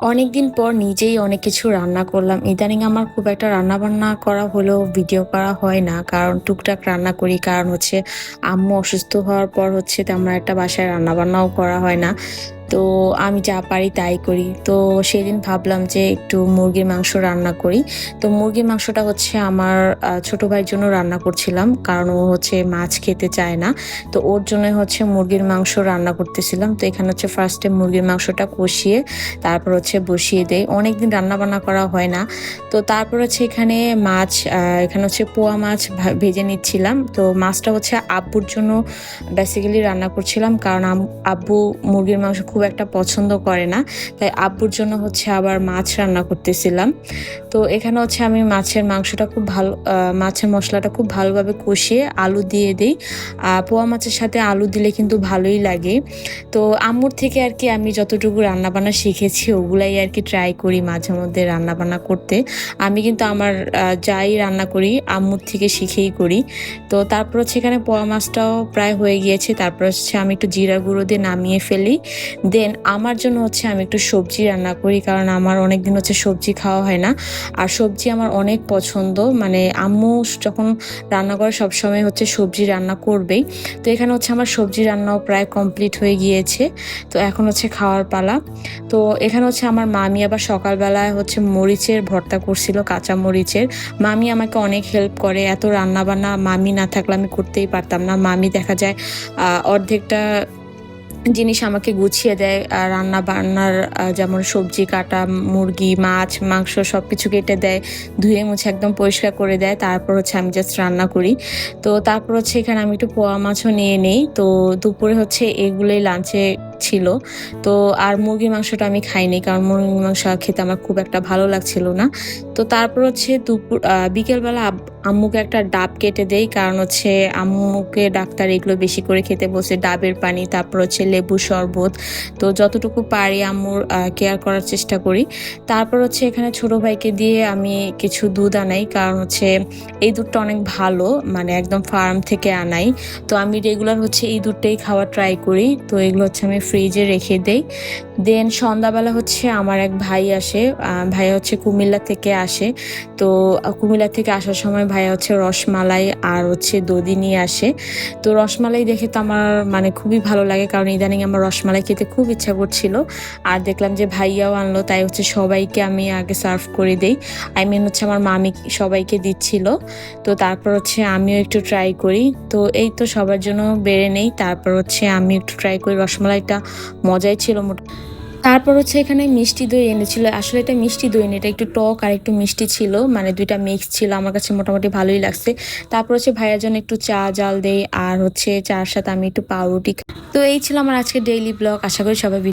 অনেকদিন পর নিজেই অনেক কিছু রান্না করলাম। ইদানিং আমার খুব একটা রান্না-বান্না করা হলেও ভিডিও করা হয় না। কারণ টুকটাক রান্না করি। কারণ হচ্ছে আম্মু অসুস্থ হওয়ার পর হচ্ছে তেমন একটা বাসায় রান্না-বান্নাও করা হয় না। তো আমি যা পারি তাই করি। তো সেদিন ভাবলাম যে একটু মুরগির মাংস রান্না করি। তো মুরগির মাংসটা হচ্ছে আমার ছোট ভাইয়ের জন্য রান্না করছিলাম। কারণ ও হচ্ছে মাছ খেতে চায় না। তো ওর জন্য হচ্ছে মুরগির মাংস রান্না করতেছিলাম। তো এখানে হচ্ছে ফার্স্টে মুরগির মাংসটা কষিয়ে, তারপর হচ্ছে বসিয়ে দেয় অনেকদিন রান্না-বান্না করা হয় না। তো তারপর হচ্ছে এখানে মাছ এখানে হচ্ছে পোয়া মাছ ভেজে নিচ্ছিলাম। তো মাছটা হচ্ছে আব্বুর জন্য বেসিক্যালি রান্না করছিলাম। কারণ আব্বু মুরগির মাংস খুব একটা পছন্দ করে না। তাই আব্বুর জন্য হচ্ছে আবার মাছ রান্না করতেছিলাম। তো এখানে হচ্ছে আমি মাছের মাংসটা খুব ভালো মাছের মশলাটা খুব ভালোভাবে কষিয়ে আলু দিয়ে দেই। পোয়া মাছের সাথে আলু দিলে কিন্তু ভালোই লাগে। তো আম্মুর থেকে আর কি আমি যতটুকু রান্না-বান্না শিখেছি, ওগুলাই আর কি ট্রাই করি মাঝে মধ্যে রান্নাবান্না করতে। আমি কিন্তু আমার যাই রান্না করি, আম্মুর থেকে শিখেই করি। তো তারপর হচ্ছে এখানে পোয়া মাছটাও প্রায় হয়ে গিয়েছে। তারপর হচ্ছে আমি একটু জিরা গুঁড়ো দিয়ে নামিয়ে ফেলি। দেন আমার জন্য হচ্ছে আমি একটু সবজি রান্না করি। কারণ আমার অনেক দিন হচ্ছে সবজি খাওয়া হয় না। আর সবজি আমার অনেক পছন্দ। মানে আম্মু যখন রান্না করে সবসময় হচ্ছে সবজি রান্না করবেই। তো এখানে হচ্ছে আমার সবজি রান্নাও প্রায় কমপ্লিট হয়ে গিয়েছে। তো এখন হচ্ছে খাওয়ার পালা। তো এখানে হচ্ছে আমার মামি আবার সকালবেলায় হচ্ছে মরিচের ভর্তা করছিল, কাঁচা মরিচের। মামি আমাকে অনেক হেল্প করে। এত রান্না-বান্না মামি না থাকলে আমি করতেই পারতাম না। মামি দেখা যায় অর্ধেকটা জিনিস আমাকে গুছিয়ে দেয়। আ রান্না-বান্নার যেমন সবজি কাটা, মুরগি, মাছ, মাংস সব কিছু কেটে দেয়। ধুয়ে মুছে একদম পরিষ্কার করে দেয়। তারপর হচ্ছে আমি জাস্ট রান্না করি। তো তারপর হচ্ছে এখানে আমি একটু পোয়া মাছও নিয়ে নেই। তো দুপুরে হচ্ছে এগুলোই লাঞ্চে ছিল। তো আর মুরগির মাংসটা আমি খাইনি। কারণ মুরগির মাংস খেতে আমার খুব একটা ভালো লাগছিল না। তো তারপর হচ্ছে দুপুর বিকেলবেলা আম্মুকে একটা ডাব কেটে দেই। কারণ হচ্ছে আম্মুকে ডাক্তার এগুলো বেশি করে খেতে বসে ডাবের পানি, তারপর হচ্ছে লেবুর শরবত। তো যতটুকু পারি আম্মুর কেয়ার করার চেষ্টা করি। তারপর হচ্ছে এখানে ছোট ভাইকে দিয়ে আমি কিছু দুধ আনাই। কারণ হচ্ছে এই দুধটা অনেক ভালো। মানে একদম ফার্ম থেকে আনাই। তো আমি রেগুলার হচ্ছে এই দুধটাই খাওয়ার ট্রাই করি। তো এগুলো হচ্ছে আমি ফ্রিজে রেখে দেই। দেন সন্ধ্যাবেলা হচ্ছে আমার এক ভাই আসে। আ ভাইয়া হচ্ছে কুমিল্লা থেকে আসে। তো কুমিল্লা থেকে আসার সময় ভাইয়া হচ্ছে রসমালাই আর হচ্ছে দধি নিয়ে আসে। তো রসমালাই দেখে তো আমার মানে খুবই ভালো লাগে। কারণ ইদানিং আমার রসমালাই খেতে খুব ইচ্ছা করছিল। আর দেখলাম যে ভাইয়াও আনলো, তাই হচ্ছে সবাইকে আমি আগে সার্ভ করে দেই। আই মিন হচ্ছে আমার মামি সবাইকে দিচ্ছিল। তো তারপর হচ্ছে আমিও একটু ট্রাই করি। তো এই তো সবার জন্য বেড়ে নেই। তারপর হচ্ছে আমি একটু ট্রাই করি। রসমালাইটা মজাই ছিল মোট তারপর হচ্ছে এখানে মিষ্টি দই এনেছিল। আসলে এটা মিষ্টি দই না, এটা একটু টক আর একটু মিষ্টি ছিল। মানে দুইটা মিক্স ছিল। আমার কাছে মোটামুটি ভালোই লাগছে। তারপর হচ্ছে ভাইয়ার জন্য একটু চা জাল দেয় আর হচ্ছে চা'র সাথে আমি একটু পাউরুটি তো এই ছিল আমার আজকে ডেইলি ব্লগ। আশা করি সবাই